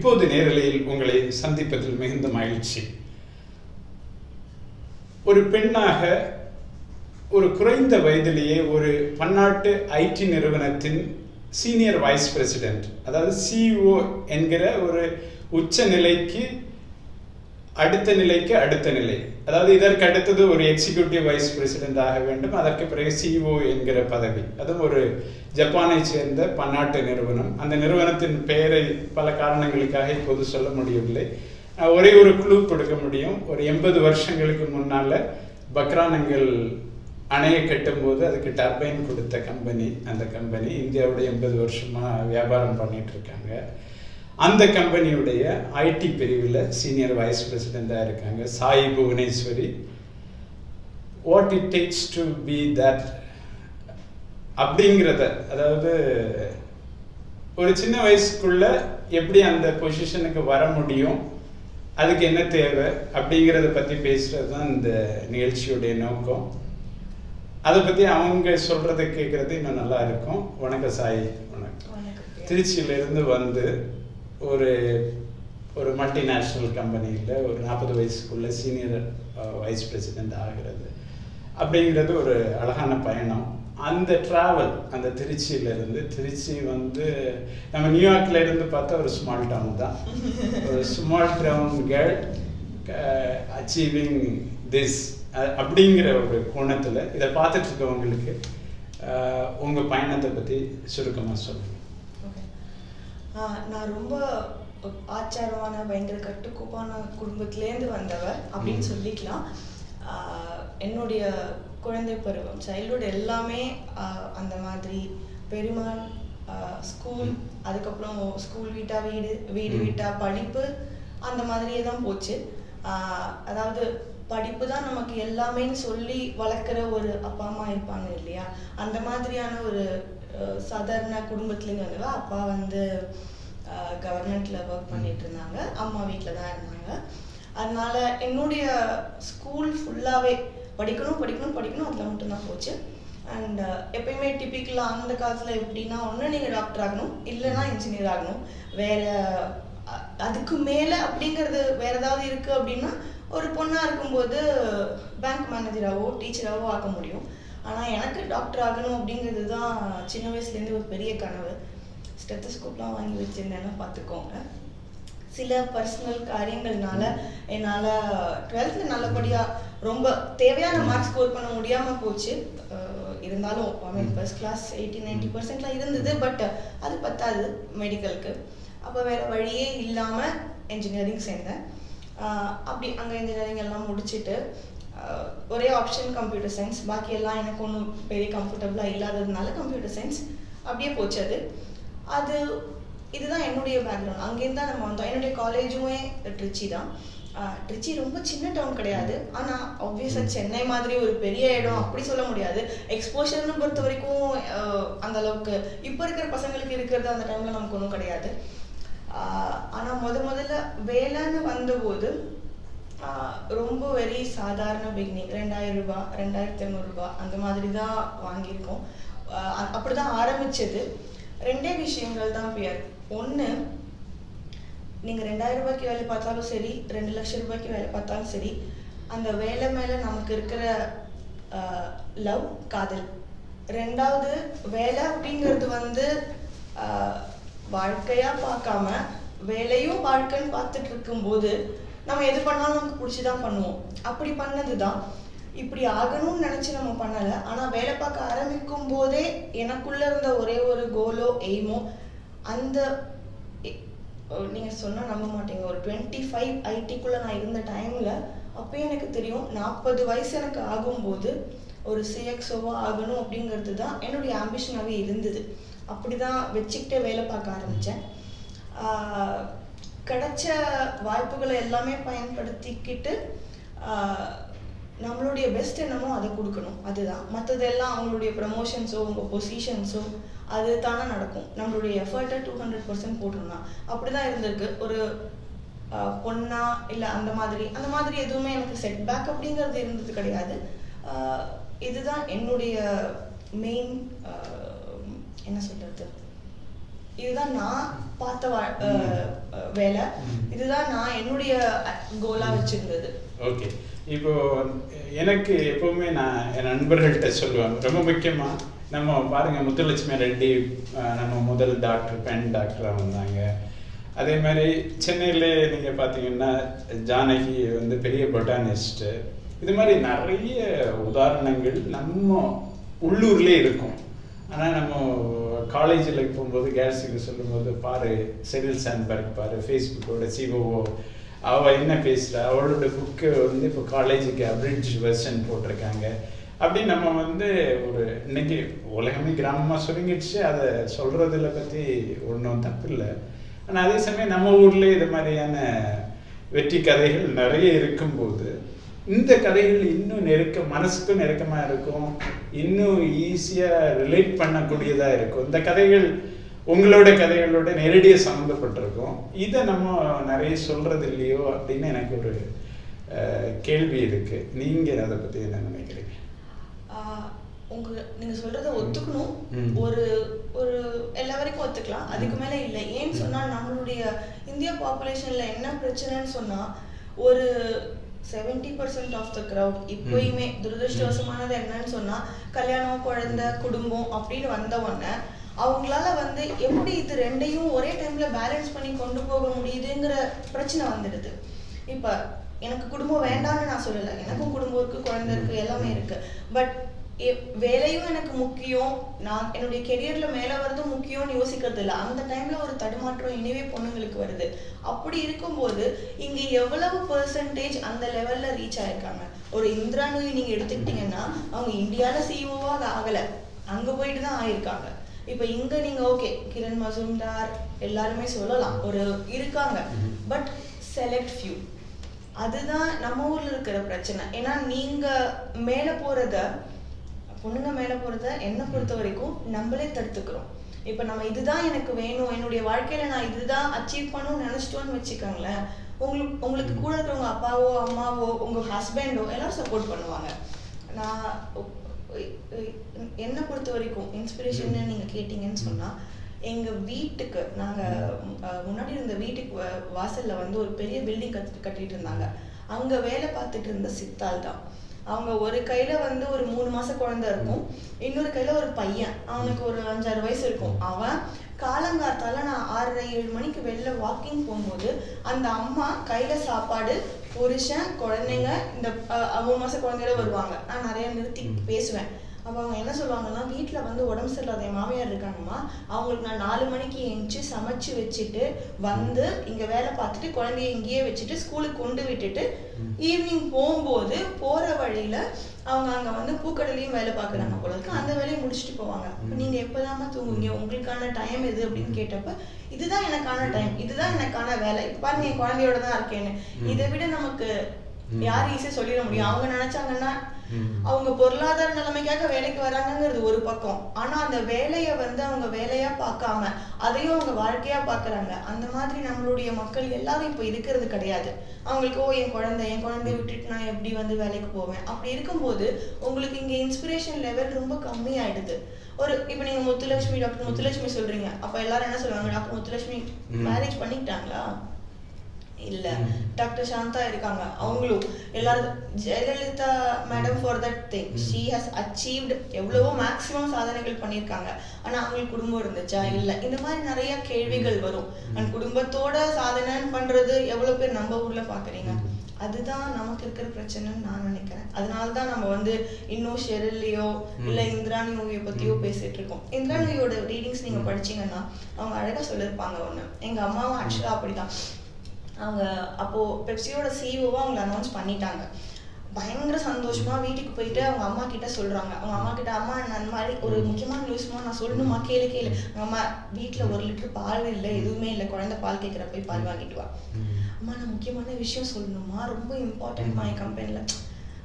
இப்போது நேரலையில் உங்களை சந்திப்பதில் மிகுந்த மகிழ்ச்சி. ஒரு பெண்ணாக ஒரு குறைந்த வயதிலேயே ஒரு பன்னாட்டு ஐடி நிறுவனத்தின் சீனியர் வைஸ் பிரசிடென்ட் அதாவது சிஇஓ என்கிற ஒரு உச்ச நிலைக்கு அடுத்த நிலைக்கு அடுத்த நிலை. அதாவது இதற்கு அடுத்தது ஒரு எக்ஸிக்யூட்டிவ் வைஸ் பிரசிடென்ட் ஆக வேண்டும். அதற்கு பிறகு சிஓ என்கிற பதவி. அதுவும் ஒரு ஜப்பானை சேர்ந்த பன்னாட்டு நிறுவனம். அந்த நிறுவனத்தின் பெயரை பல காரணங்களுக்காக இப்போது சொல்ல முடியவில்லை. ஒரே ஒரு குழு கொடுக்க முடியும். ஒரு எண்பது வருஷங்களுக்கு முன்னால பக்ரானங்கள் அணையை கட்டும்போது அதுக்கு டர்பைன் கொடுத்த கம்பெனி அந்த கம்பெனி இந்தியாவோட எண்பது வருஷமாக வியாபாரம் பண்ணிட்டு இருக்காங்க. அந்த கம்பெனியுடைய ஐடி பிரிவில் சீனியர் வைஸ் பிரசிடெண்டாக இருக்காங்க. Sai Bhuvaneswari. What it takes to be that அப்படிங்கிறத அதாவது ஒரு சின்ன வயசுக்குள்ள எப்படி அந்த பொசிஷனுக்கு வர முடியும் அதுக்கு என்ன தேவை அப்படிங்கிறத பற்றி பேசுறது தான் இந்த நிகழ்ச்சியுடைய நோக்கம். அதை பற்றி அவங்க சொல்கிறத கேட்குறது இன்னும் நல்லா இருக்கும். வணக்கம் சாய் வணக்கம். திருச்சியிலேருந்து வந்து ஒரு ஒரு மல்டிநேஷ்னல் கம்பெனியில் ஒரு நாற்பது வயசுக்குள்ள சீனியர் வைஸ் பிரசிடெண்ட் ஆகிறது. அப்படிங்கிறது ஒரு அழகான பயணம். அந்த ட்ராவல் அந்த திருச்சியிலேருந்து திருச்சி வந்து நம்ம நியூயார்க்லேருந்து பார்த்தா ஒரு ஸ்மால் டவுன் தான். ஒரு small town girl achieving this அப்படிங்கிற ஒரு கோணத்தில் இதை பார்த்துட்டு இருக்கவங்களுக்கு பயணத்தை பற்றி சுருக்கமாக சொல்லுங்கள் நான் ரொம்ப ஆச்சாரமான பயங்கர கட்டுக்கோப்பான குடும்பத்திலேருந்து வந்தவர் அப்படின்னு. சொல்லிக்கலாம் என்னுடைய குழந்தை பருவம் சைல்ட்ஹுட் எல்லாமே அந்த மாதிரி பெருமாள் ஸ்கூல் அதுக்கப்புறம் ஸ்கூல் வீட்டா வீடு வீடு. வீட்டா படிப்பு அந்த மாதிரியே தான் போச்சு அதாவது படிப்பு தான் நமக்கு எல்லாமேன்னு சொல்லி வளர்க்குற ஒரு அப்பா அம்மா இருப்பாங்க இல்லையா? அந்த மாதிரியான ஒரு சாதாரண குடும்பத்துலேருந்து அப்பா வந்து கவர்மெண்ட்ல ஒர்க் பண்ணிட்டு இருந்தாங்க. அம்மா வீட்டில் தான் இருந்தாங்க. அதனால என்னுடைய ஸ்கூல் ஃபுல்லாகவே படிக்கணும் படிக்கணும் படிக்கணும். அதில் மட்டும்தான் போச்சு. அண்ட் எப்பயுமே டிப்பிக்கலாக அந்த காலத்தில் எப்படின்னா ஒன்று நீங்கள் டாக்டர் ஆகணும். இல்லைன்னா இன்ஜினியர் ஆகணும். வேற அதுக்கு மேலே அப்படிங்கிறது வேற ஏதாவது இருக்குது அப்படின்னா ஒரு பொண்ணாக இருக்கும்போது பேங்க் மேனேஜராகவோ டீச்சராகவோ ஆக முடியும். ஆனால் எனக்கு டாக்டர் ஆகணும் அப்படிங்கிறது தான் சின்ன வயசுலேருந்து ஒரு பெரிய கனவு. ஸ்டெத்தஸ்கோப்லாம் வாங்கி வச்சிருந்தேன்னா பார்த்துக்கோங்க. சில பர்சனல் காரியங்கள்னால என்னால் டுவெல்த்தில் நல்லபடியாக ரொம்ப தேவையான மார்க் ஸ்கோர் பண்ண முடியாமல் போச்சு. இருந்தாலும் I mean first class eighty ninety பர்சன்ட்லாம் இருந்தது பட் அது பத்தாது மெடிக்கலுக்கு அப்போ வேறு வழியே இல்லாமல் இன்ஜினியரிங் சேர்ந்தேன். அப்படி அங்கே இன்ஜினியரிங் எல்லாம் முடிச்சுட்டு ஒரே ஆப்ஷன் கம்ப்யூட்டர் சயின்ஸ் பாக்கி எல்லாம் எனக்கு ஒன்றும் பெரிய கம்ஃபர்டபுளாக இல்லாததுனால கம்ப்யூட்டர் சயின்ஸ் அப்படியே போச்சு அது. அது இதுதான் என்னுடைய பேக்ரவுண்ட் அங்கேருந்து தான் நம்ம வந்தோம். என்னுடைய காலேஜுமே ட்ரிச்சி தான். ட்ரிச்சி ரொம்ப சின்ன டவுன் கிடையாது. ஆனால் ஆப்வியஸாக சென்னை மாதிரி ஒரு பெரிய இடம் அப்படி சொல்ல முடியாது. எக்ஸ்போஷர்னு பொறுத்த வரைக்கும் அந்த அளவுக்கு. இப்போ இருக்கிற பசங்களுக்கு இருக்கிறது அந்த டைமில் நமக்கு ஒன்றும் கிடையாது. ஆனால் முத முதல்ல வேலைன்னு வந்தபோது ரொம்ப வெரி சாதாரண பிகினிங் ரெண்டாயிரம் ரூபாய் ரெண்டாயிரத்தி ஐநூறுரூபா அந்த மாதிரி தான் வாங்கியிருக்கோம். அப்படி அப்படிதான் ஆரம்பிச்சது. ரெண்டே விஷயங்கள் தான் பியர் ஒன்று நீங்கள் ரெண்டாயிரம் ரூபாய்க்கு வேலை பார்த்தாலும் சரி ரெண்டு லட்சம் ரூபாய்க்கு வேலை பார்த்தாலும் சரி அந்த வேலை மேலே நமக்கு இருக்கிற லவ் காதல். ரெண்டாவது வேலை அப்படிங்கிறது வந்து வாழ்க்கையாக வாழ்க்கையா பார்க்காம வேலையும் வாழ்க்கைன்னு பார்த்துட்டு இருக்கும்போது நம்ம எது பண்ணாலும் நமக்கு பிடிச்சி தான் பண்ணுவோம். அப்படி பண்ணது தான் இப்படி ஆகணும்னு நினச்சி நம்ம பண்ணலை. ஆனால் வேலை பார்க்க ஆரம்பிக்கும் போதே எனக்குள்ள இருந்த ஒரே ஒரு கோலோ எய்மோ அந்த நீங்கள் சொன்னால் நீங்க சொன்னா நம்ப மாட்டீங்க. ஒரு டுவெண்ட்டி ஃபைவ் ஐடிக்குள்ள நான் இருந்த டைம்ல அப்பயே எனக்கு தெரியும் நாற்பது வயசு எனக்கு ஆகும்போது ஒரு சிஎக்ஸோவா ஆகணும் அப்படிங்கிறது தான் என்னுடைய ஆம்பிஷனாகவே இருந்தது. அப்படிதான் வச்சுக்கிட்டே வேலை பார்க்க ஆரம்பிச்சேன். கிடைச்ச வாய்ப்புகளை எல்லாமே பயன்படுத்திக்கிட்டு நம்மளுடைய பெஸ்ட் என்னமோ அதை கொடுக்கணும். அதுதான். மற்றதெல்லாம் அவங்களுடைய ப்ரமோஷன்ஸோ உங்கள் பொசிஷன்ஸோ அது தானே நடக்கும். நம்மளுடைய எஃபர்ட்டை டூ ஹண்ட்ரட் பர்சன்ட் போட்டிருந்தான் அப்படி தான் இருந்திருக்கு. ஒரு பொண்ணா இல்லை அந்த மாதிரி. அந்த மாதிரி எதுவுமே எனக்கு செட் பேக் அப்படிங்கிறது இருந்தது கிடையாது. இதுதான் என்னுடைய மெயின் என்ன சொல்கிறது இதுதான் நான் பார்த்த வேலை. இதுதான் நான் என்னுடைய கோலா வச்சிருந்தது. ஓகே. இப்போ எனக்கு எப்பவுமே நான் என் நண்பர்கள்ட்ட சொல்லுவேன். ரொம்ப முக்கியமா நம்ம பாருங்க முத்துலட்சுமி ரெட்டி நம்ம முதல் டாக்டர் பெண் டாக்டராக வந்தாங்க. அதே மாதிரி சென்னையில நீங்க பார்த்தீங்கன்னா ஜானகி வந்து பெரிய பொட்டானிஸ்ட் இது மாதிரி நிறைய உதாரணங்கள் நம்ம உள்ளூர்லேயே இருக்கும். ஆனால் நம்ம காலேஜில் போகும்போது கேர்ள்ஸுக்கு சொல்லும்போது பாரு செடில் சான்பர்க் பாரு ஃபேஸ்புக்கோட சிஓஓ அவள் என்ன பேசுகிறா அவளோட புக்கு வந்து இப்போ காலேஜுக்கு அப்ரிட்ஜ் வெர்ஷன் போட்டிருக்காங்க. அப்படி நம்ம வந்து ஒரு இன்னைக்கு உலகமே கிராமமாக சுருங்கிடுச்சு. அதை சொல்கிறதுல பற்றி ஒன்றும் தப்பு இல்லை. ஆனால் அதே சமயம் நம்ம ஊர்லேயே இது மாதிரியான வெற்றி கதைகள் நிறைய இருக்கும்போது இந்த கதைகள் இன்னும் நெருக்க மனசுக்கும் நெருக்கமாக இருக்கும். இன்னும் ஈஸியாக ரிலேட் பண்ணக்கூடியதாக இருக்கும். இந்த கதைகள் உங்களோட கதைகளோட நேரடியாக சம்மந்தப்பட்டிருக்கும் இதை நம்ம நிறைய சொல்றது இல்லையோ அப்படின்னு எனக்கு ஒரு கேள்வி இருக்கு. நீங்க அதை பத்தி என்ன நினைக்கிறீங்க? உங்க நீங்க சொல்றத ஒத்துக்கணும். ஒரு ஒரு எல்லா வரைக்கும் ஒத்துக்கலாம். அதுக்கு மேல இல்லை. ஏன்னு சொன்னா நம்மளுடைய இந்தியா பாப்புலேஷன்ல என்ன பிரச்சனைன்னு சொன்னா ஒரு seventy percent of the crowd இப்போயுமே துரதிருஷ்டவசமானது என்னன்னு சொன்னா கல்யாணம் குழந்தை குடும்பம் அப்படின்னு வந்த உடனே அவங்களால வந்து எப்படி இது ரெண்டையும் ஒரே டைம்ல பேலன்ஸ் பண்ணி கொண்டு போக முடியுதுங்கிற பிரச்சனை வந்துடுது. இப்ப எனக்கு குடும்பம் வேண்டாம்னு நான் சொல்லல. எனக்கும் குடும்பம் இருக்கு குழந்தை இருக்கு எல்லாமே இருக்கு. பட் வேலையும் எனக்கு முக்கியம். நான் என்னுடைய கெரியர்ல மேல வரதும் முக்கியம்னு யோசிக்கிறது இல்ல அந்த டைம்ல ஒரு தடுமாற்றம் இனிவே பொண்ணுங்களுக்கு வருது. அப்படி இருக்கும்போது இங்க எவ்வளவு பெர்சன்டேஜ் அந்த லெவல்ல ரீச் ஆயிருக்காங்க? ஒரு இந்திரா நூயி நீங்க எடுத்துக்கிட்டீங்கன்னா அவங்க இந்தியால சிஇஓவா அது ஆகல. அங்க போயிட்டு தான் ஆயிருக்காங்க. இப்ப இங்க நீங்க ஓகே கிரண் மசூம்தார் எல்லாருமே சொல்லலாம். ஒரு இருக்காங்க. பட் செலக்ட் ஃபியூ அதுதான் நம்ம ஊர்ல இருக்கிற பிரச்சனை. ஏன்னா நீங்க மேல போறத பொண்ணுங்க மேலே போகிறத என்னை பொறுத்த வரைக்கும் நம்மளே தடுத்துக்கிறோம். இப்போ நம்ம இதுதான் எனக்கு வேணும் என்னுடைய வாழ்க்கையில நான் இதுதான் அச்சீவ் பண்ணணும்னு நினச்சிட்டோன்னு வச்சுக்கோங்களேன் உங்களுக்கு உங்களுக்கு கூட இருக்கிறவங்க அப்பாவோ அம்மாவோ உங்கள் ஹஸ்பண்டோ எல்லாரும் சப்போர்ட் பண்ணுவாங்க. நான் என்னை பொறுத்த வரைக்கும் இன்ஸ்பிரேஷன் நீங்கள் கேட்டீங்கன்னு சொன்னால் எங்கள் வீட்டுக்கு நாங்கள் முன்னாடி இருந்த வீட்டுக்கு வாசலில் வாசல்ல வந்து ஒரு பெரிய பில்டிங் கட்டு கட்டிட்டு இருந்தாங்க. அங்கே வேலை பார்த்துட்டு இருந்த சித்தாள் தான். அவங்க ஒரு கையில வந்து ஒரு மூணு மாச குழந்தை இருக்கும். இன்னொரு கையில ஒரு பையன். அவனுக்கு ஒரு அஞ்சாறு வயசு இருக்கும். அவன் காலங்காத்தால நான் ஆறரை ஏழு மணிக்கு வெளில வாக்கிங் போகும்போது அந்த அம்மா கையில சாப்பாடு புருஷன் குழந்தைங்க இந்த மூணு மாச குழந்தையோட வருவாங்க. நான் நிறைய நிறுத்தி. பேசுவேன். அப்போ அவங்க என்ன சொல்லுவாங்கன்னா வீட்டில் வந்து உடம்பு சரியில்லாத என் மாமியார் இருக்காங்கம்மா. அவங்களுக்கு நான் நாலு மணிக்கு எழுந்துச்சு சமைச்சு வச்சுட்டு வந்து இங்கே வேலை பார்த்துட்டு குழந்தைய இங்கேயே வச்சுட்டு ஸ்கூலுக்கு கொண்டு விட்டுட்டு. ஈவினிங் போகும்போது போகிற வழியில அவங்க அங்கே வந்து பூக்கடையிலையும் வேலை பார்க்குறாங்க போல இருக்கு. அந்த வேலையை முடிச்சுட்டு போவாங்க. அப்ப ம். நீங்க எப்போதாம்மா தூங்குவீங்க? உங்களுக்கான டைம் எது அப்படின்னு கேட்டப்ப இதுதான் எனக்கான டைம் இதுதான் எனக்கான வேலை. இப்ப பாருங்க என் குழந்தையோட தான் இருக்கேன்னு. இதை விட நமக்கு. யார் ஈஸியா சொல்லிட முடியும்? அவங்க நினைச்சாங்கன்னா. அவங்க பொருளாதார நிலைமைக்காக வேலைக்கு வராங்கங்கிறது ஒரு பக்கம். ஆனா அந்த வேலையை வந்து அவங்க வேலையா பார்க்காம அதையும் அவங்க வாழ்க்கையா பார்க்கறாங்க. அந்த மாதிரி நம்மளுடைய மக்கள் எல்லாரும் இப்போ இருக்கிறது கிடையாது. அவங்களுக்கு ஓ என் குழந்தை என் குழந்தைய விட்டுட்டு நான் எப்படி வந்து வேலைக்கு போவேன்? அப்படி இருக்கும்போது உங்களுக்கு இங்க இன்ஸ்பிரேஷன் லெவல் ரொம்ப கம்மி ஆயிடுது ஒரு இப்போ நீங்க முத்துலட்சுமி டாக்டர் முத்துலட்சுமி சொல்றீங்க. அப்ப எல்லாரும் என்ன சொல்லுவாங்க? டாக்டர் முத்துலட்சுமி. மேரேஜ் பண்ணிக்கிட்டாங்களா இல்ல. டாக்டர் சாந்தா இருக்காங்க அவங்களும் எல்லாரும் Jayalalithaa madam for that thing. She has achieved எவ்வளவோ மேக்ஸிமம் சாதனைகள் பண்ணியிருக்காங்க ஆனா அவங்களுக்கு குடும்பம் இருந்துச்சா இல்ல இந்த மாதிரி நிறைய கேள்விகள் வரும். அண்ட் குடும்பத்தோட சாதனைன்னு பண்றது எவ்வளவு பேர் நம்ம ஊர்ல பாக்குறீங்க. அதுதான் நமக்கு இருக்கிற பிரச்சனைன்னு நான் நினைக்கிறேன் அதனால தான் நம்ம வந்து இன்னும் ஷெரில்லையோ. இல்ல இந்திராணி மூவியை பத்தியோ. பேசிட்டு இருக்கோம் இந்திராணியோட ரீடிங்ஸ் நீங்க. படிச்சீங்கன்னா அவங்க அழகா சொல்லியிருப்பாங்க ஒண்ணு எங்க அம்மாவும் ஆக்சுவலா அப்படிதான் அவங்க அப்போ பெப்சியோட சிஇஓவா அவங்களை அனௌன்ஸ் பண்ணிட்டாங்க. பயங்கர சந்தோஷமா வீட்டுக்கு போயிட்டு அவங்க அம்மா கிட்ட சொல்றாங்க. அவங்க அம்மா கிட்ட அம்மா நான் இந்த மாதிரி ஒரு. முக்கியமான நியூஸ்மா நான் சொல்லணுமா? கேளு கேளு. அவங்க அம்மா வீட்ல ஒரு லிட்டர் பால் இல்ல எதுவுமே இல்ல. குழந்தை பால் கேட்கிற போய் பால் வாங்கிட்டு வா. அம்மா நான் முக்கியமான விஷயம் சொல்லணுமா? ரொம்ப இம்பார்ட்டன்ட்மா என் கம்பெனில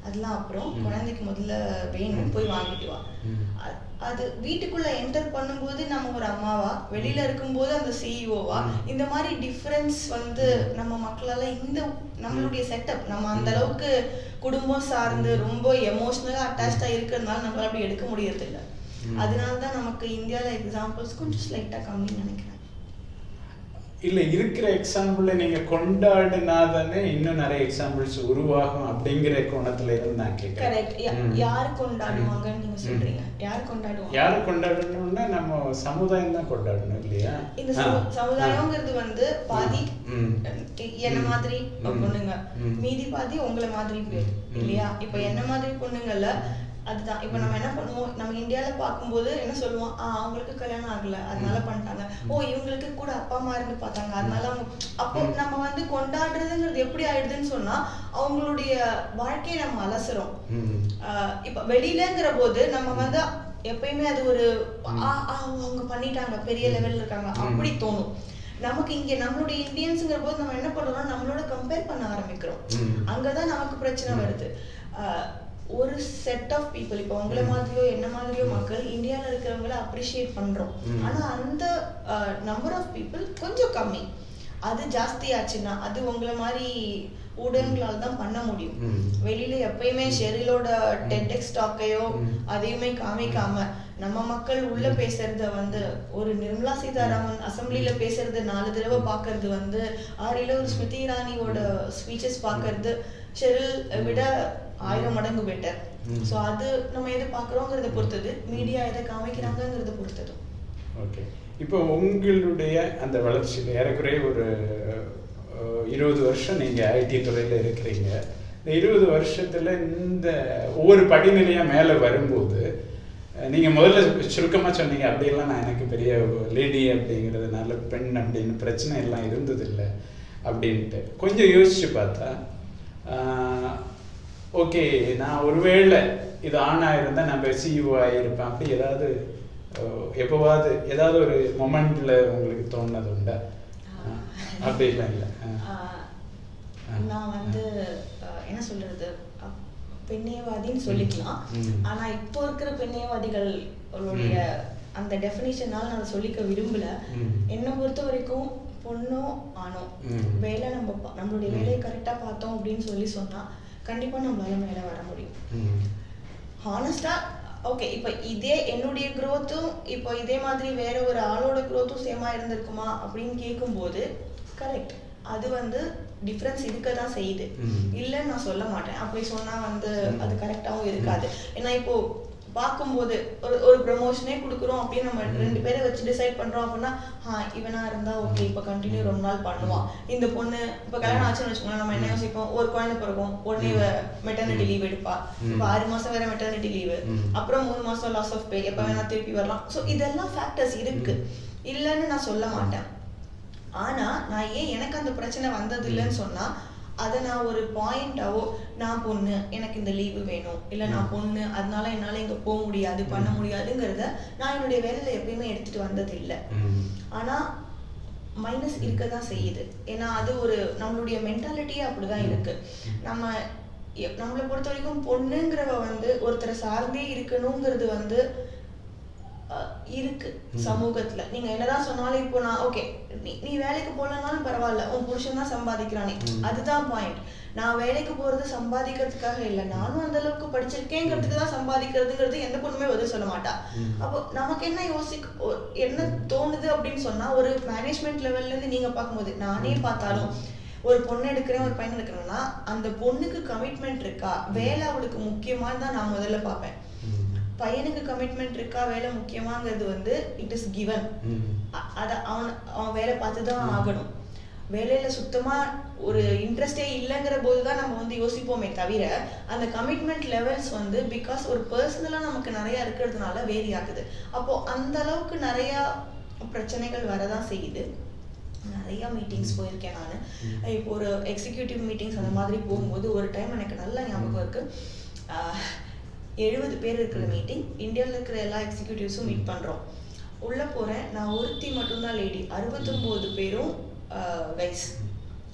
அதெல்லாம் அப்புறம். குழந்தைக்கு முதல்ல வேணும் போய் வாங்கிட்டு வா அது வீட்டுக்குள்ள என்டர் பண்ணும்போது நம்ம ஒரு அம்மாவா வெளியில இருக்கும்போது அந்த சிஇஓவா ம். இந்த மாதிரி டிஃபரன்ஸ் வந்து நம்ம மக்களால இந்த நம்மளுடைய செட்டப் நம்ம அந்த. அளவுக்கு குடும்பம் சார்ந்து. ரொம்ப எமோஷனலா அட்டாச்சா இருக்கிறதுனால நம்மளால அப்படி எடுக்க முடியறது இல்ல. அதனால தான் நமக்கு இந்தியால எக்ஸாம்பிள்ஸ் கொஞ்சம் ஸ்லைட்டா கம்மின்னு நினைக்கிறேன் இல்ல இருக்கிற எக்ஸாம்பிள நீங்க கொண்டாடினா தானே இன்னும் நிறைய எக்ஸாம்பிள்ஸ் உருவாகும் அப்படிங்கிற கோணத்துல இருந்து நான் கேட்கிறேன். யார் கொண்டாடுவாங்கன்னு நீங்க. சொல்றீங்க யார் கொண்டாடுவாங்க யாரை கொண்டாடணும்னா நம்ம சமுதாயம் தான் கொண்டாடணும் இல்லையா இந்த. சமுதாயங்கிறது வந்து பாதி. என்ன. மாதிரி. பொண்ணுங்க. மீதி பாதி உங்களை மாதிரி பேர். இல்லையா இப்ப. என்ன மாதிரி பொண்ணுங்கல்ல அதுதான். இப்ப நம்ம என்ன பண்ணுவோம்? நம்ம இந்தியால பார்க்கும்போது என்ன சொல்லுவோம்? ஆ அவங்களுக்கு கல்யாணம் ஆகல. அதனால பண்ணிட்டாங்க. ஓ இவங்களுக்கு கூட அப்பா அம்மா இருந்து பார்த்தாங்க. அதனால அவங்க அப்போ. நம்ம வந்து கொண்டாடுறதுங்கிறது எப்படி ஆயிடுதுன்னு சொன்னா அவங்களுடைய வாழ்க்கையை நம்ம அலசுறோம். ஆஹ் இப்ப வெளியிலங்கிற போது நம்ம வந்து எப்பயுமே அது ஒரு அவங்க பண்ணிட்டாங்க. பெரிய லெவல்ல இருக்காங்க. அப்படி தோணும். நமக்கு இங்க நம்மளுடைய இந்தியன்ஸுங்கிற போது நம்ம என்ன பண்றோம்னா நம்மளோட கம்பேர் பண்ண ஆரம்பிக்கிறோம். அங்கதான் நமக்கு பிரச்சனை. வருது. ஆஹ் ஒரு செட் ஆஃப் பீப்புள் இப்போ உங்களை. மாதிரியோ என்ன மாதிரியோ மக்கள் இந்தியால இருக்கிறவங்கள அப்ரிஷியேட் பண்றோம். ம். ஆனா அந்த நம்பர் ஆஃப் பீப்புள் கொஞ்சம் கம்மி. அது ஜாஸ்தி ஆச்சுன்னா அது உங்களை மாதிரி ஊடகங்களால தான் பண்ண முடியும். வெளியில எப்பயுமே ஷெரிலோட டெட்எக்ஸ் டாக்கையோ ம். அதையுமே காமிக்காம நம்ம மக்கள் உள்ள பேசுறத வந்து ஒரு நிர்மலா சீதாராமன் அசெம்பிளில பேசுறது நாலு தடவை பாக்குறது வந்து ஆரியில ஒரு ஸ்மிருதி இரானியோட ஸ்பீச்சஸ் பாக்குறது ஷெரில் விட ஆயிரம் மடங்கு பெட்டர். சோ அது நம்ம எதை பாக்குறோங்கிறத பொறுத்தது. மீடியா எதை காமிக்கிறாங்கங்கிறத பொறுத்தது. ஓகே இப்போ உங்களுடைய அந்த வளர்ச்சியில் ஏறக்குறைய ஒரு இருபது வருஷம் நீங்கள் ஐடி துறையில் இருக்கிறீங்க. இந்த இருபது வருஷத்தில் இந்த ஒவ்வொரு படிநிலையாக மேலே வரும்போது அஹ், நீங்க முதல்ல சுருக்கமா சொன்னீங்க அப்படியெல்லாம் நான் எனக்கு பெரிய லேடி அப்படிங்கிறதுனால பெண் அப்படின்னு பிரச்சனை எல்லாம் இருந்ததில்லை. அப்படின்ட்டு. கொஞ்சம் யோசிச்சு பார்த்தா ஓகே நான் ஒருவேளை இது ஆணாக இருந்தால் நான் சிஇஓ ஆகியிருப்பேன் அப்படி ஏதாவது அஹ், எப்போவாவது ஏதாவது ஒரு மொமெண்ட்ல உங்களுக்கு தோணுனது உண்டா அஹ், அப்படிலாம் இல்லை ஆ. நான் வந்து என்ன சொல்றது பெண்ணியவாதின்னு சொல்லிக்கலாம். ஆனா இப்போ இருக்கிற பெண்ணியவாதிகளுடைய அந்த டெஃபினிஷனால நான் சொல்லிக்க விரும்பல. என்னை பொறுத்த வரைக்கும் பொண்ணோ ஆணோ ம். வேலை நம்ம நம்மளுடைய. வேலையை கரெக்டா பார்த்தோம் அப்படின்னு சொல்லி சொன்னா கண்டிப்பா நம்மளால மேல வர முடியும் ம். ஹானஸ்டா ஓகே இப்போ இதே என்னுடைய growth-உம் இப்போ இதே மாதிரி வேற ஒரு ஆளோட growth-உம் சேமா இருந்திருக்குமா அப்படின்னு கேட்கும்போது கரெக்ட் அது வந்து டிஃப்ரென்ஸ் இருக்க தான் செய்யுது. இல்லைன்னு நான் சொல்ல மாட்டேன் அப்படி சொன்னா வந்து. அது கரெக்டாகவும் இருக்காது ஏன்னா இப்போ பார்க்கும்போது ஒரு ஒரு ப்ரமோஷனே கொடுக்குறோம் அப்படின்னு நம்ம. ரெண்டு பேரை வச்சு டிசைட் பண்றோம் அப்படின்னா ஆ இவனா இருந்தா ஓகே இப்போ கண்டினியூ ரொம்ப நாள் பண்ணுவான் இந்த பொண்ணு இப்போ கல்யாணம் ஆச்சுன்னு வச்சுக்கோங்களேன் நம்ம என்ன யோசிப்போம்? ஒரு குழந்தை பிறக்கும் உடனே மெட்டர்னிட்டி. லீவ் எடுப்பா. இப்போ ஆறு மாசம் வேற மெட்டர்னிட்டி லீவு. அப்புறம் மூணு மாசம் லாஸ் ஆஃப் பே எப்போ வேணா திருப்பி வரலாம். ஸோ இதெல்லாம் ஃபேக்டர்ஸ் இருக்கு. இல்லைன்னு நான் சொல்ல மாட்டேன். ஆனா நான் ஏன் எனக்கு அந்த பிரச்சனை வந்தது இல்லைன்னு சொன்னா அதை நான் ஒரு பாயிண்டாவோ நான் பொண்ணு எனக்கு இந்த லீவு வேணும் இல்ல நான். பொண்ணு அதனால என்னால இங்க போக முடியாது பண்ண. முடியாதுங்கிறத நான் என்னுடைய வேலையில எப்பயுமே எடுத்துட்டு வந்தது இல்லை ம். ஆனா மைனஸ் இருக்க தான் செய்யுது ஏன்னா அது ஒரு நம்மளுடைய மென்டாலிட்டியே அப்படிதான் இருக்கு நம்ம நம்மளை பொறுத்த வரைக்கும் பொண்ணுங்கிறவ வந்து ஒருத்தரை சார்ந்தே இருக்கணுங்கிறது வந்து இருக்கு. சமூகத்துல நீங்க என்னதான் சொன்னாலும் இப்போ நான் ஓகே நீ நீ வேலைக்கு போகலனாலும் பரவாயில்ல உன் புருஷன் தான் சம்பாதிக்கிறானே. அதுதான் பாயிண்ட் நான் வேலைக்கு போறது சம்பாதிக்கிறதுக்காக இல்ல நானும் அந்த அளவுக்கு படிச்சிருக்கேங்கிறதுக்கு தான் சம்பாதிக்கிறதுங்கிறது எந்த பொண்ணுமே பதில் சொல்ல மாட்டா. அப்போ நமக்கு என்ன யோசிக்க என்ன தோணுது அப்படின்னு சொன்னா ஒரு மேனேஜ்மெண்ட் லெவல்ல இருந்து நீங்க பார்க்கும்போது நானே பார்த்தாலும் ஒரு பொண்ணு எடுக்கிறேன் ஒரு பையன் எடுக்கிறேன்னா அந்த பொண்ணுக்கு கமிட்மெண்ட் இருக்கா வேலை அவளுக்கு முக்கியமான்னு தான் நான் முதல்ல பார்ப்பேன். பையனுக்கு கமிட்மெண்ட் இருக்கா வேலை முக்கியமாங்கிறது வந்து இட் இஸ் கிவன். அத அவன் அவன் வேலை பார்த்து தான். ஆகணும். வேலையில சுத்தமா ஒரு இன்ட்ரெஸ்டே இல்லைங்கிற போது தான் நம்ம வந்து யோசிப்போமே தவிர அந்த கமிட்மெண்ட் லெவல்ஸ் வந்து பிகாஸ் ஒரு பர்சனலா நமக்கு நிறைய இருக்கிறதுனால வேரி ஆகுது அப்போ அந்த அளவுக்கு நிறைய பிரச்சனைகள் வரதான் செய்யுது. நிறைய மீட்டிங்ஸ் போயிருக்கேன் நான். இப்போ ஒரு எக்ஸிக்யூட்டிவ் மீட்டிங்ஸ் அந்த மாதிரி போகும்போது ஒரு டைம் எனக்கு நல்ல ஞாபகம் இருக்கு. எழுபது பேர் இருக்கிற மீட்டிங் இந்தியாவில் இருக்கிற எல்லா எக்ஸிக்யூட்டிவ்ஸும் மீட் பண்றோம். உள்ள போறேன் நான் ஒருத்தி மட்டும்தான் லேடி அறுபத்தொம்போது பேரும் கைஸ்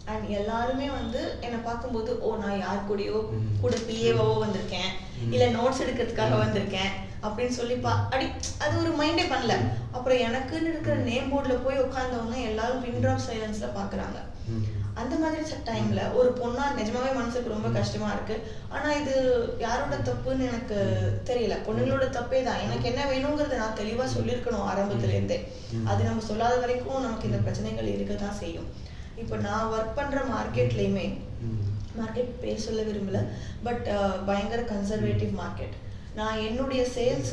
அண்ட் எல்லாருமே வந்து என்னை பார்க்கும்போது ஓ நான் யார் கூடயோ. கூட பிஏவோ வந்திருக்கேன். இல்ல நோட்ஸ் எடுக்கிறதுக்காக. வந்திருக்கேன். அப்படின்னு சொல்லி பா அடி அது ஒரு மைண்டே பண்ணல. அப்புறம் எனக்குன்னு இருக்கிற நேம் போர்டில் போய் உட்கார்ந்தவங்க எல்லாரும் வின் ட்ராப் சைலன்ஸ்ல பாக்குறாங்க. ம். அந்த மாதிரி டைம்ல ஒரு பொண்ணா நிஜமாவே மனசுக்கு ரொம்ப கஷ்டமா இருக்கு. ஆனா இது யாரோட தப்புன்னு எனக்கு தெரியல. பொண்ணுங்களோட தப்பே தான். எனக்கு என்ன வேணுங்கிறத நான் தெளிவா சொல்லியிருக்கணும் ஆரம்பத்துல இருந்தே. அது நம்ம சொல்லாத வரைக்கும் நமக்கு இந்த பிரச்சனைகள் இருக்க தான் செய்யும். இப்போ நான் ஒர்க் பண்ற மார்க்கெட்லயுமே. மார்க்கெட் பேர் சொல்ல விரும்பல பட் பயங்கர கன்சர்வேட்டிவ் மார்க்கெட் நான் என்னுடைய சேல்ஸ்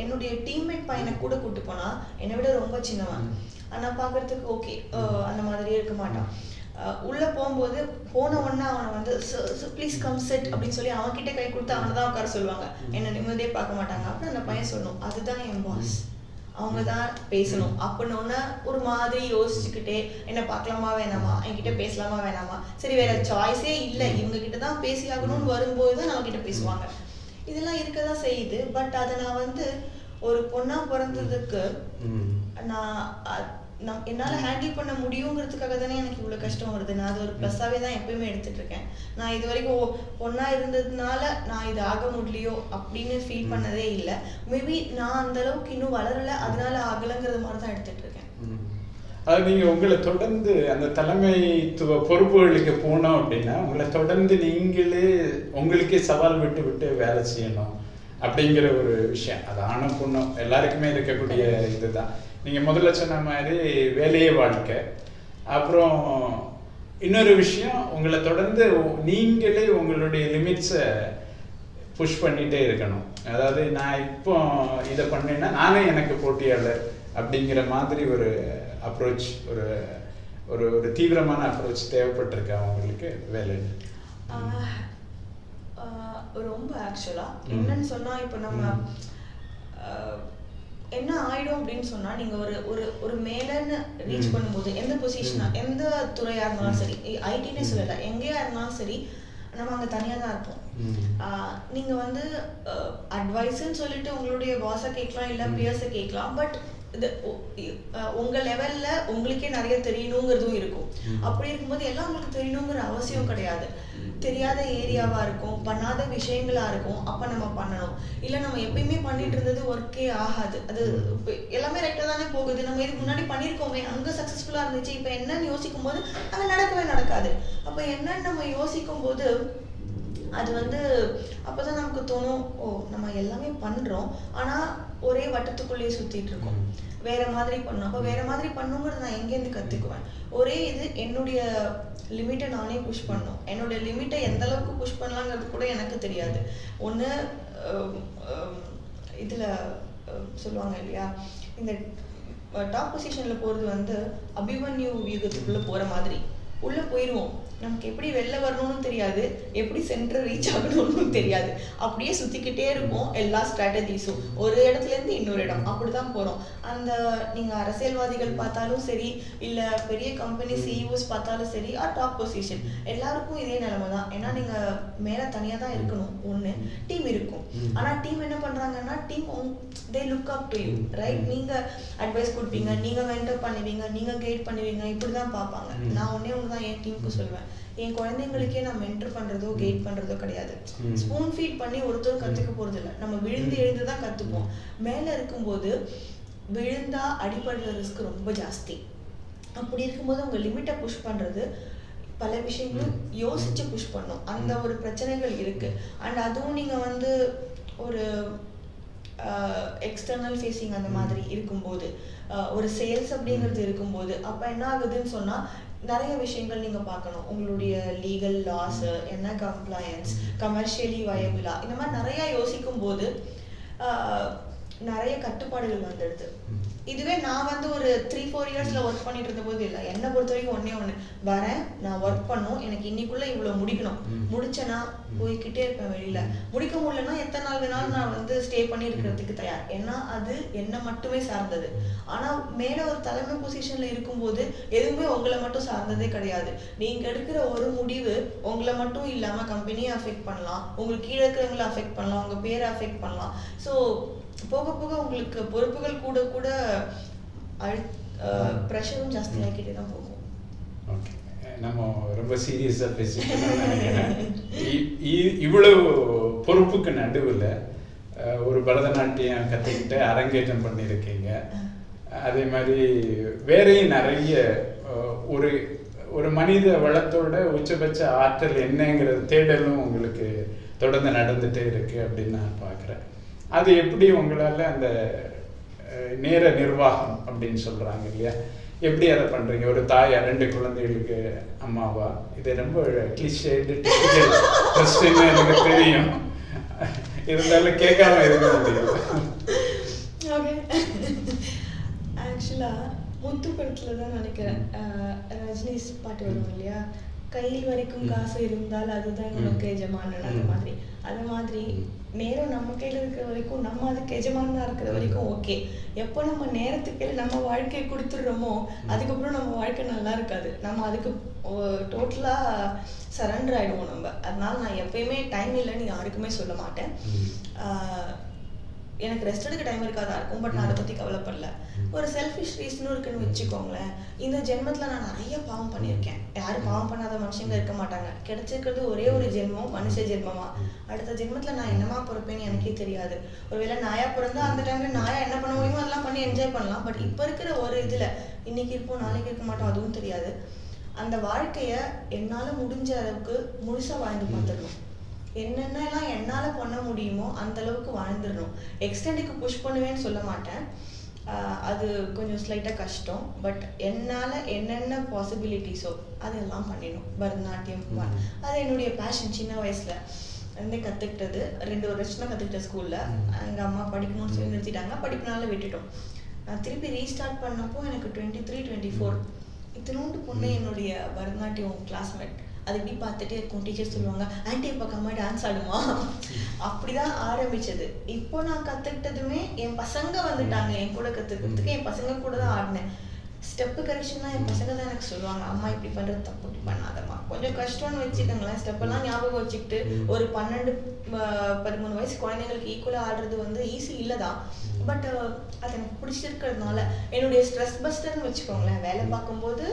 என்னுடைய டீம்மேட் பையனை கூட கூட்டு போனா என்னை விட ரொம்ப சின்னவன். ஆனா பார்க்கறதுக்கு ஓகே அந்த மாதிரியே இருக்க மாட்டான். உள்ள போகும்போது போன உடனே அவனை வந்து ப்ளீஸ் கம் செட் அப்படின்னு சொல்லி அவன் கிட்ட கை கொடுத்து அவனை தான் உட்கார சொல்லுவாங்க. என்ன நிம்மதியே பார்க்க மாட்டாங்க. அப்புறம் அந்த பையன் சொல்லணும் அதுதான் என் பாஸ் அவங்க தான் பேசணும். அப்படின்னு ஒரு மாதிரி யோசிச்சுக்கிட்டே என்ன பார்க்கலாமா வேணாமா? என்கிட்ட பேசலாமா வேணாமா? சரி வேற சாய்ஸே இல்லை. இவங்க கிட்ட தான் பேசி ஆகணும்னு வரும்போது தான் நம்ம கிட்ட பேசுவாங்க. இதெல்லாம் இருக்க தான் செய்யுது. பட் அதை நான் வந்து ஒரு பொண்ணா பிறந்ததுக்கு. நான் நான் என்னால ஹேண்டில் பண்ண முடியுங்கிறதுக்காக தானே எனக்கு இவ்வளவு கஷ்டம் வருது. நான் அது ஒரு ப்ளஸ்ஸாவே தான் எப்பயுமே எடுத்துட்டு இருக்கேன் நான் இது வரைக்கும் பொண்ணா இருந்ததுனால நான் இது ஆக முடியலையோ அப்படின்னு ஃபீல் பண்ணதே இல்லை. மேபி நான் அந்த அளவுக்கு இன்னும் வளரல அதனால ஆகலைங்கிறது மாதிரி தான் எடுத்துட்டு இருக்கேன். அது நீங்க உங்களை தொடர்ந்து அந்த தலைமைத்துவ பொறுப்புகளுக்கு போனோம் அப்படின்னா உங்களை தொடர்ந்து நீங்களே உங்களுக்கே சவால் விட்டு விட்டு வேலை செய்யணும் அப்படிங்கிற ஒரு விஷயம். அது ஆணும் பொண்ணும் எல்லாருக்குமே இருக்கக்கூடிய இதுதான். நீங்க முதல்ல சொன்ன மாதிரி வேலையே வாழ்க்கை. அப்புறம் இன்னொரு விஷயம் உங்களை தொடர்ந்து நீங்களே உங்களுடைய லிமிட்ஸை புஷ் பண்ணிட்டே இருக்கணும். அதாவது நான் இப்போ இதை பண்ணேன்னா நானே எனக்கு போட்டியாளர் அப்படிங்கிற மாதிரி ஒரு அப்ரோச் ஒரு ஒரு ஒரு தீவிரமான அப்ரோச் தேவைப்பட்டிருக்கா ஆஹ், ஆஹ், ரொம்ப ஆக்சுவலா ம். என்னன்னு சொன்னா இப்போ நம்ம என்ன ஆயிடும் அப்படின்னு சொன்னா நீங்க ஒரு ஒரு ஒரு மேலன்னு ரீச். பண்ணும்போது எந்த பொசிஷனா. எந்த துறையா இருந்தாலும். சரி ஐடினே. சொல்லல எங்கேயா இருந்தாலும் சரி நம்ம அங்க தனியா தான் இருப்போம் நீங்க வந்து அட்வைஸ்ன்னு சொல்லிட்டு உங்களுடைய பாஸை கேட்கலாம் இல்ல. பியர்ஸை கேட்கலாம் பட் இது உங்க லெவல்ல உங்களுக்கே நிறைய தெரியணுங்கிறதும் இருக்கும். அப்படி இருக்கும்போது எல்லாம் உங்களுக்கு தெரியணுங்கிற அவசியம் கிடையாது. தெரியாத ஏரியாவா இருக்கும் பண்ணாத விஷயங்களா இருக்கும் அப்ப நம்ம பண்ணணும். இல்ல நம்ம எப்பயுமே பண்ணிட்டு இருந்தது ஒர்க்கே ஆகாது. அது இப்ப எல்லாமே ரைட்டா தானே போகுது. நம்ம இதுக்கு முன்னாடி பண்ணிருக்கோமே அங்க சக்சஸ்ஃபுல்லா இருந்துச்சு இப்ப என்னன்னு யோசிக்கும் போது அது நடக்கவே நடக்காது. அப்ப என்னன்னு நம்ம யோசிக்கும் போது அது வந்து அப்பதான் நமக்கு தோணும் ஓ நம்ம எல்லாமே பண்றோம். ஆனா ஒரே வட்டத்துக்குள்ளேயே சுத்திட்டு இருக்கோம். வேற மாதிரி பண்ணணும். அப்ப வேற மாதிரி பண்ணுங்கிறது நான் எங்கேருந்து கத்துக்குவேன்? ஒரே இது என்னுடைய லிமிட்டை நானே புஷ் பண்ணோம் என்னோட லிமிட்டை எந்த அளவுக்கு புஷ் பண்ணலாங்கிறது கூட எனக்கு தெரியாது. ஒண்ணு இதில் இதுல சொல்லுவாங்க இல்லையா? இந்த டாப் பொசிஷனில் போறது வந்து அபிமன்யு யுகத்துக்குள்ளே போகிற மாதிரி. உள்ள போயிடுவோம் நமக்கு எப்படி வெளில வரணும்னு தெரியாது. எப்படி சென்டர் ரீச் ஆகணும்னு தெரியாது. அப்படியே சுத்திக்கிட்டே இருப்போம் எல்லா ஸ்ட்ராட்டஜிஸும் ஒரு இடத்துல இருந்து இன்னொரு இடம். அப்படிதான் போறோம். அந்த நீங்க அரசியல்வாதிகள் பார்த்தாலும் சரி இல்ல பெரிய கம்பெனி சிஇஓஸ் பார்த்தாலும் சரி ஆர் டாப் பொசிஷன் எல்லாருக்கும் இதே நிலைமை தான். ஏன்னா நீங்க மேல தனியா தான் இருக்கணும். ஒண்ணு டீம் இருக்கும். ஆனால் ஆனா டீம் என்ன பண்றாங்கன்னா team they look up to you right நீங்க அட்வைஸ் கொடுப்பீங்க நீங்க வெண்டர் பண்ணுவீங்க நீங்க கைட் பண்ணுவீங்க இப்படிதான் பார்ப்பாங்க. நான் உடனே ஒன்று தான் என் டீமுக்கு சொல்லுவேன் என் குழந்தைங்களுக்கே நான் மென்டர் பண்றதோ கைட் பண்றதோ கிடையாது. ஸ்பூன் ஃபீட் பண்ணி ஒருத்தரும் கத்துக்க போறது இல்ல நம்ம விழுந்து எழுந்து தான் கத்துப்போம். மேல இருக்கும்போது விழுந்தா அடிபடுற ரிஸ்க் ரொம்ப ஜாஸ்தி. அப்படி இருக்கும்போது உங்க லிமிட்டை புஷ் பண்றது பல விஷயங்களும் யோசிச்சு புஷ் பண்ணும். அந்த ஒரு பிரச்சனைகள் இருக்கு. அண்ட் அதுவும் நீங்க வந்து ஒரு எக்ஸ்டர்னல் ஃபேஸிங் அந்த மாதிரி இருக்கும்போது ஒரு சேல்ஸ் அப்படிங்கிறது இருக்கும்போது அப்ப என்ன ஆகுதுன்னு சொன்னா நிறைய விஷயங்கள் நீங்க பார்க்கணும். உங்களுடைய லீகல் லாஸ் என்ன கம்ப்ளையன்ஸ் கமர்ஷியலி வயபிளா இந்த மாதிரி நிறைய யோசிக்கும் போது நிறைய கட்டுப்பாடுகள் வந்துடுது. இதுவே நான் வந்து ஒரு த்ரீ ஃபோர் இயர்ஸ்ல ஒர்க் பண்ணிட்டு இருந்த போது இல்லை. என்னை பொறுத்த வரைக்கும் ஒண்ணே ஒண்ணு. வரேன் நான் ஒர்க் பண்ணும். எனக்கு இன்னைக்குள்ள இவ்வளவு முடிக்கணும். முடிச்சேன்னா போய்க்கிட்டே இருப்பேன் வெளியில. முடிக்க முடியலன்னா எத்தனை நாள் வேணாலும் நான் வந்து ஸ்டே பண்ணி இருக்கிறதுக்கு தயார். ஏன்னா அது என்ன மட்டுமே சார்ந்தது. ஆனா மேல ஒரு தலைமை பொசிஷன்ல இருக்கும்போது எதுவுமே உங்களை மட்டும் சார்ந்ததே கிடையாது. நீங்க எடுக்கிற ஒரு முடிவு உங்களை மட்டும் இல்லாம கம்பெனியை அஃபெக்ட் பண்ணலாம். உங்களுக்கு கீழே இருக்கிறவங்களை அஃபெக்ட் பண்ணலாம். உங்க பேரை அஃபெக்ட் பண்ணலாம். ஸோ போக போக உங்களுக்கு பொறுப்புகள் கூட கூட ப்ரெஷரும் ஜாஸ்தி ஆகிக்கிட்டே தான் போகும். ஓகே. நம்ம ரொம்ப சீரியஸாக பேசிட்டு இவ்வளவு பொறுப்புக்கு நடுவில் ஒரு பரதநாட்டியம் கற்றுக்கிட்டு அரங்கேற்றம் பண்ணியிருக்கீங்க. அதே மாதிரி வேறையும் நிறைய ஒரு ஒரு மனித வளத்தோட உச்சபட்ச ஆற்றல் என்னங்கிற தேடலும் உங்களுக்கு தொடர்ந்து நடந்துட்டே இருக்கு அப்படின்னு நான் பார்க்குறேன். அது எப்படி உங்களால் அந்த நேர நிர்வாகம் அப்படின்னு சொல்கிறாங்க இல்லையா? எப்படி அதை பண்ணுறீங்க ஒரு தாயா ரெண்டு குழந்தைகளுக்கு அம்மாவா? இது ரொம்ப கிளிஷேடு எனக்கு தெரியும். இருந்தாலும் கேட்காம இருக்க முடியல ஆக்சுவலாக முத்து படத்தில் தான் நினைக்கிறேன். ரஜினிஸ் பாட்டு வருவோம் இல்லையா? கையில் வரைக்கும் காசு இருந்தால் அதுதான் உனக்கு எஜமானன் அந்த. மாதிரி. அது மாதிரி நேரம் நம்ம கையில் இருக்கிற வரைக்கும் நம்ம அதுக்கு எஜமானா இருக்கிற வரைக்கும் ஓகே. எப்போ நம்ம நேரத்துக்கு நம்ம வாழ்க்கையை கொடுத்துடுறோமோ அதுக்கப்புறம் நம்ம வாழ்க்கை நல்லா இருக்காது. நம்ம அதுக்கு டோட்டலாக சரண்டர் ஆயிடுவோம் நம்ம. அதனால நான் எப்பயுமே டைம் இல்லைன்னு யாருக்குமே சொல்ல மாட்டேன். எனக்கு ரெஸ்ட் எடுக்க டைம் இருக்காதா இருக்கும் பட் நான் அதை பற்றி கவலைப்படல. ஒரு செல்ஃபிஷ் ரீசனும் இருக்குன்னு வச்சுக்கோங்களேன். இந்த ஜென்மத்தில் நான் நிறைய பாவம் பண்ணியிருக்கேன். யாரும் பாவம் பண்ணாத மனுஷங்க இருக்க மாட்டாங்க. கிடைச்சிருக்கிறது ஒரே ஒரு ஜென்மம் மனுஷ ஜென்மமா. அடுத்த ஜென்மத்தில் நான் என்னமா பிறப்பேன்னு எனக்கே தெரியாது. ஒருவேளை நாயா பிறந்தா அந்த டைம்ல நாயா என்ன பண்ண முடியுமோ அதெல்லாம் பண்ணி என்ஜாய் பண்ணலாம். பட் இப்போ இருக்கிற ஒரு இதில் இன்னைக்கு இருப்போம் நாளைக்கு இருக்க மாட்டோம் அதுவும் தெரியாது. அந்த வாழ்க்கைய என்னால முடிஞ்ச அளவுக்கு முழுசா வாழ்ந்து பார்த்துடணும். என்னென்னலாம் என்னால பண்ண முடியுமோ அந்த அளவுக்கு வாழ்ந்துடணும். எக்ஸ்டெண்டுக்கு புஷ் பண்ணுவேன்னு சொல்ல மாட்டேன். அது கொஞ்சம் ஸ்லைட்டாக கஷ்டம். பட் என்னால் என்னென்ன பாசிபிலிட்டிஸோ அதெல்லாம் பண்ணிடணும். பரதநாட்டியம். அது என்னுடைய பேஷன் சின்ன வயசுல இருந்தே கற்றுக்கிட்டது ரெண்டு வருஷம் தான் கற்றுக்கிட்டேன் ஸ்கூலில். எங்கள் அம்மா படிக்கணும்னு சொல்லி நிறுத்திட்டாங்க. படிப்புனால விட்டுட்டோம். நான் திருப்பி ரீஸ்டார்ட் பண்ணப்போ எனக்கு டுவெண்ட்டி த்ரீ டுவெண்ட்டி ஃபோர் இத்தினோண்டு பொண்ணு. என்னுடைய பரதநாட்டியம் கிளாஸ்மேட் அது இப்படி பார்த்துட்டே இருக்கும் டீச்சர் சொல்லுவாங்க ஆன்டி பார்க்காம டான்ஸ் ஆடுமா? அப்படிதான் ஆரம்பிச்சது. இப்போ நான் கத்துக்கிட்டதுமே என் பசங்க வந்துட்டாங்க என் கூட கத்துக்கிறதுக்கு என் பசங்க கூட தான் ஆடினேன். ஸ்டெப்பு கரெக்ஷன்லாம் என் பசங்க தான் எனக்கு சொல்லுவாங்க அம்மா இப்படி பண்றது தப்பு இப்படி பண்ணாதம்மா. கொஞ்சம் கஷ்டம்னு வச்சுக்கோங்களேன். ஸ்டெப் எல்லாம் ஞாபகம் வச்சுக்கிட்டு. ஒரு பன்னெண்டு பதிமூணு வயசு குழந்தைங்களுக்கு ஈக்குவலாக ஆடுறது வந்து ஈஸி இல்லை தான். பட் அது எனக்கு பிடிச்சிருக்கிறதுனால என்னுடைய ஸ்ட்ரெஸ் பஸ்டர்னு வச்சுக்கோங்களேன். வேலை பார்க்கும்போது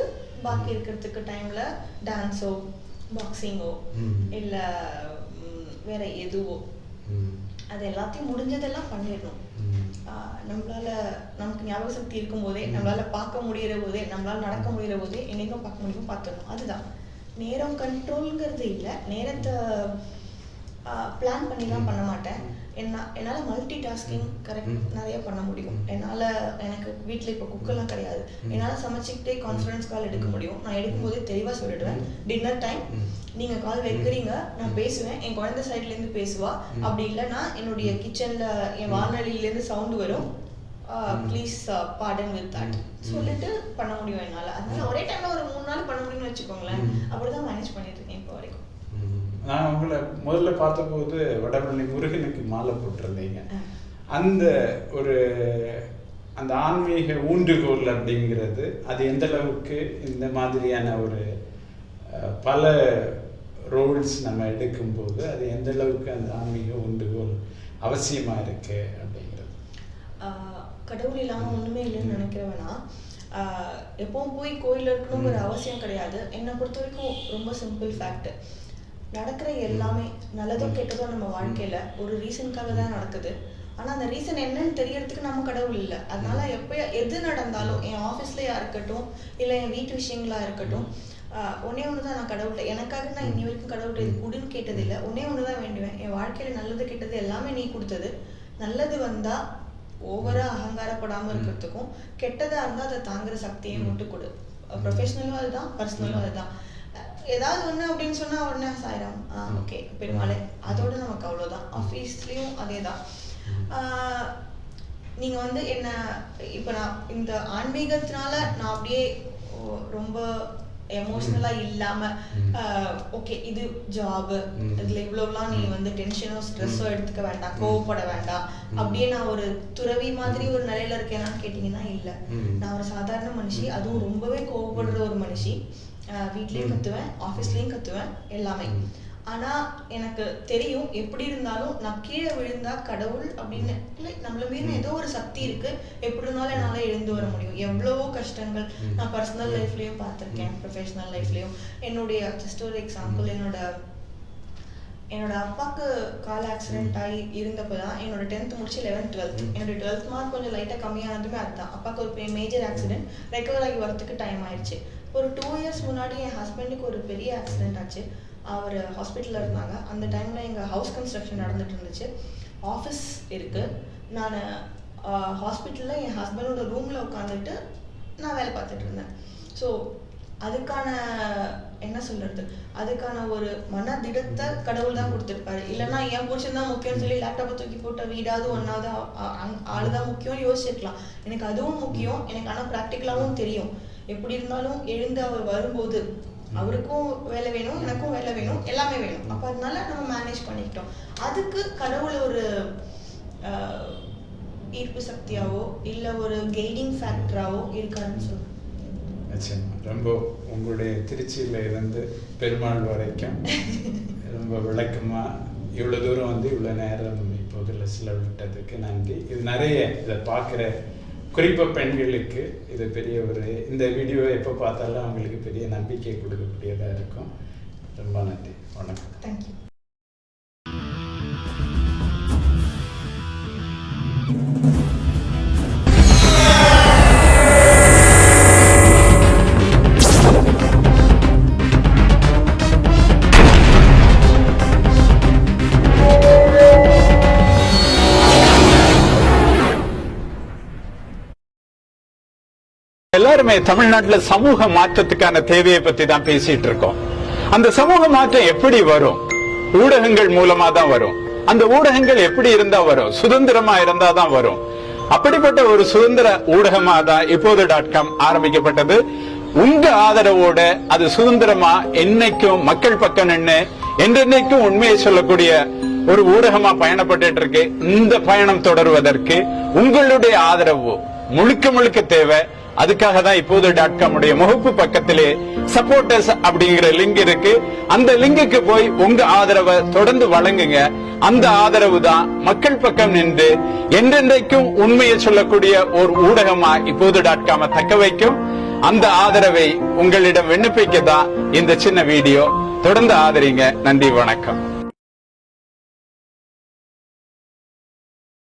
பாக்கி இருக்கிறதுக்கு டைம்ல டான்ஸோ பாக்ஸிங்கோ. இல்ல வேற எதுவோ. அது எல்லாத்தையும் முடிஞ்சதெல்லாம் பண்ணிடணும். நம்மளால நமக்கு ஞாபக சக்தி இருக்கும் போதே. நம்மளால பார்க்க முடியிற போதே நம்மளால நடக்க முடியிற போதே எங்கெங்க பார்க்க முடியுமோ பார்த்துடணும் அதுதான். நேரம் கண்ட்ரோல்ங்கிறது இல்லை. நேரத்தை பிளான் பண்ணிலாம் பண்ண மாட்டேன். என்ன என்னால் மல்டி டாஸ்கிங் கரெக்ட். நிறைய பண்ண முடியும். என்னால் எனக்கு வீட்டில் இப்போ குக்கெல்லாம் கிடையாது. என்னால் சமைச்சிக்கிட்டே கான்ஃபரன்ஸ் கால் எடுக்க முடியும் நான் எடுக்கும்போதே தெளிவாக சொல்லிடுவேன். டின்னர் டைம் ம். நீங்க கால் வைக்கிறீங்க நான். பேசுவேன் என் குழந்தை சைடுல இருந்து பேசுவா. அப்படி இல்லைன்னா என்னுடைய கிச்சன்ல என் ம். வானொலியில இருந்து சவுண்ட் வரும். Please pardon with that. சொல்லிட்டு பண்ண முடியும் என்னால அதனால ஒரே டைம்ல ஒரு மூணு நாள் பண்ண முடியும்னு வச்சுக்கோங்களேன் ம். அப்படிதான் மேனேஜ் பண்ணிட்டு நான் உங்களை முதல்ல பார்த்தபோது வடபழனி முருகனுக்கு மாலை போட்டிருந்தீங்க. அந்த ஒரு அந்த ஆன்மீக ஊன்றுகோல் அப்படிங்கிறது அது எந்த அளவுக்கு இந்த மாதிரியான ஒரு பல ரோல்ஸ் நம்ம எடுக்கும்போது அது எந்த அளவுக்கு அந்த ஆன்மீக ஊன்றுகோல் அவசியமா இருக்கு அப்படிங்கிறது கடவுள் இல்லாம ஒண்ணுமே இல்லைன்னு. நினைக்கிறவனா எப்பவும் போய் கோயில் இருக்கணுங்கிற. அவசியம் கிடையாது என்னை பொறுத்த வரைக்கும் ரொம்ப சிம்பிள் ஃபேக்ட் நடக்கிற எல்லாமே நல்லதோ. கெட்டதோ நம்ம வாழ்க்கையில ஒரு ரீசனுக்காக தான் நடக்குது. ஆனா அந்த ரீசன் என்னன்னு தெரியறதுக்கு நம்ம கடவுள் இல்லை. அதனால எப்ப எது நடந்தாலும் என் ஆஃபீஸ்லயா இருக்கட்டும் இல்ல என் வீட்டு விஷயங்களா இருக்கட்டும் ஆஹ் ஒண்ணே ஒண்ணுதான் நான் கடவுள்கிட்ட எனக்காக நான் இன்னி வரைக்கும் கடவுள்கிட்ட இது குடுன்னு கேட்டது இல்லை ஒண்ணே ஒண்ணுதான் வேண்டுவேன். என் வாழ்க்கையில நல்லது கெட்டது எல்லாமே நீ கொடுத்தது. நல்லது வந்தா ஓவரா அகங்காரப்படாம இருக்கிறதுக்கும் கெட்டதா இருந்தா அதை தாங்குற சக்தியை. மட்டும் கொடு. ப்ரொஃபஷனலும் அதுதான் பர்சனலும். அதுதான். ஏதாவது ஒண்ணு அப்படின்னு சொன்னா உடனே சாயிரம். ஓகே பெருமாளே. அதோட நமக்கு அவ்வளவுதான் ஆஃபீஸ்லயும் அதே தான் நீங்க வந்து என்ன இப்ப நான் இந்த ஆன்மீகத்தினால நான் அப்படியே ரொம்ப எமோஷனலா இல்லாம ம். ஓகே இது ஜாப். இதுல இவ்வளவுலாம் நீ. வந்து டென்ஷனோ ஸ்ட்ரெஸ்ஸோ. எடுத்துக்க வேண்டாம். கோவப்பட வேண்டாம். அப்படியே நான் ஒரு துறவி மாதிரி. ஒரு நிலையில இருக்கேனான்னு கேட்டீங்கன்னா இல்ல. நான் ஒரு சாதாரண மனுஷி. அதுவும் ரொம்பவே கோவப்படுற ஒரு மனுஷி வீட்லயும். கத்துவேன் ஆஃபீஸ்லயும் கத்துவேன் எல்லாமே ம். ஆனா எனக்கு தெரியும் எப்படி இருந்தாலும் நான் கீழே விழுந்தா கடவுள் அப்படின்னு இல்லை நம்மள மீறி ம். ஏதோ ஒரு சக்தி இருக்கு எப்படி இருந்தாலும் என்னால எழுந்து வர முடியும் எவ்வளவோ கஷ்டங்கள். நான் பர்சனல். லைஃப்லயும் பார்த்திருக்கேன். ப்ரொஃபஷனல் லைஃப்லயும் என்னுடைய ஜஸ்ட் ஒரு எக்ஸாம்பிள். என்னோட என்னோட அப்பாக்கு கால் ஆக்சிடென்ட் ஆகி இருந்தப்போ தான் என்னோட டென்த் முடிச்சு லெவன்த் டுவெல்த். என்னோட டுவெல்த் மார்க் கொஞ்சம் லைட்டாக கம்மியானதுமே அதுதான் அப்பாக்கு ஒரு மேஜர் ஆக்சிடென்ட் ரெக்கவர் ஆகி வரதுக்கு டைம் ஆயிடுச்சு ஒரு டூ இயர்ஸ் முன்னாடி என் ஹஸ்பண்டுக்கு ஒரு பெரிய ஆக்சிடென்ட் ஆச்சு. அவர் ஹாஸ்பிட்டலில் இருந்தாங்க. அந்த டைமில் எங்கள் ஹவுஸ் கன்ஸ்ட்ரக்ஷன் நடந்துட்டு இருந்துச்சு. ஆஃபீஸ் இருக்குது நான் ஹாஸ்பிட்டலில் என் ஹஸ்பண்டோட ரூமில் உட்காந்துட்டு நான் வேலை பார்த்துட்டு இருந்தேன். ஸோ அதுக்கான என்ன சொல்றது? அதுக்கான ஒரு மன திடத்தை கடவுள் தான் கொடுத்துருப்பாரு. இல்லைன்னா என் புருஷன் தான் முக்கியம்னு சொல்லி லேப்டாப்பை தூக்கி போட்ட வீடாவது ஒன்றாவது ஆளு தான் முக்கியம் யோசிச்சிருக்கலாம். எனக்கு அதுவும் முக்கியம். எனக்கு ஆனால் ப்ராக்டிக்கலாகவும் தெரியும். எப்படி இருந்தாலும் எழுந்து அவர் வரும்போது அவருக்கும் வேலை வேணும் எனக்கும் வேலை வேணும் எல்லாமே வேணும். அப்போ அதனால நம்ம மேனேஜ் பண்ணிக்கிட்டோம். அதுக்கு கடவுள் ஒரு ஈர்ப்பு சக்தியாவோ இல்லை ஒரு கெய்டிங் ஃபேக்டராவோ இருக்காருன்னு சொல்லுவேன் நிச்சயமா. ரொம்ப உங்களுடைய திருச்சியில இருந்து பெருமாள் வரைக்கும் ரொம்ப விளக்கமா இவ்வளவு தூரம் வந்து இவ்வளவு நேரம் இப்போதில் செலவிட்டதுக்கு நன்றி. இது நிறைய இதை பார்க்குற குறிப்பாக பெண்களுக்கு இது பெரிய ஒரு இந்த வீடியோவை எப்போ பார்த்தாலும் அவங்களுக்கு பெரிய நம்பிக்கை கொடுக்கக்கூடியதாக இருக்கும். ரொம்ப நன்றி. வணக்கம். தேங்க்யூ எல்லாருமே தமிழ்நாட்டில் சமூக மாற்றத்துக்கான தேவையை பத்தி தான் பேசிட்டு இருக்கோம். அந்த சமூக மாற்றம் எப்படி வரும்? ஊடகங்கள் மூலமா தான் வரும். அந்த ஊடகங்கள் எப்படி இருந்தா வரும்? சுதந்திரமா இருந்தா தான் வரும். அப்படிப்பட்ட ஒரு சுதந்திர ஊடகமா தான் இப்போது டாட் காம் ஆரம்பிக்கப்பட்டது. உங்க ஆதரவோட அது சுதந்திரமா என்னைக்கும் மக்கள் பக்கம் நின்று என்றென்னைக்கும் உண்மையை சொல்லக்கூடிய ஒரு ஊடகமா பயணப்பட்டு இருக்கு. இந்த பயணம் தொடர்வதற்கு உங்களுடைய ஆதரவு முழுக்க முழுக்க தேவை. அதுக்காக தான் இப்போது டாட் காம் உடைய முகப்பு பக்கத்திலே சப்போர்டர்ஸ் அப்படிங்கிற லிங்க் இருக்கு. அந்த லிங்குக்கு போய் உங்க ஆதரவை தொடர்ந்து வழங்குங்க. அந்த ஆதரவு தான் மக்கள் பக்கம் நின்று என்றென்றைக்கும் உண்மையை சொல்லக்கூடிய ஒரு ஊடகமா இப்போது டாட் காம தக்க வைக்கும். அந்த ஆதரவை உங்களிடம் விண்ணப்பிக்க தான் இந்த சின்ன வீடியோ. தொடர்ந்து ஆதரிங்க. நன்றி வணக்கம்.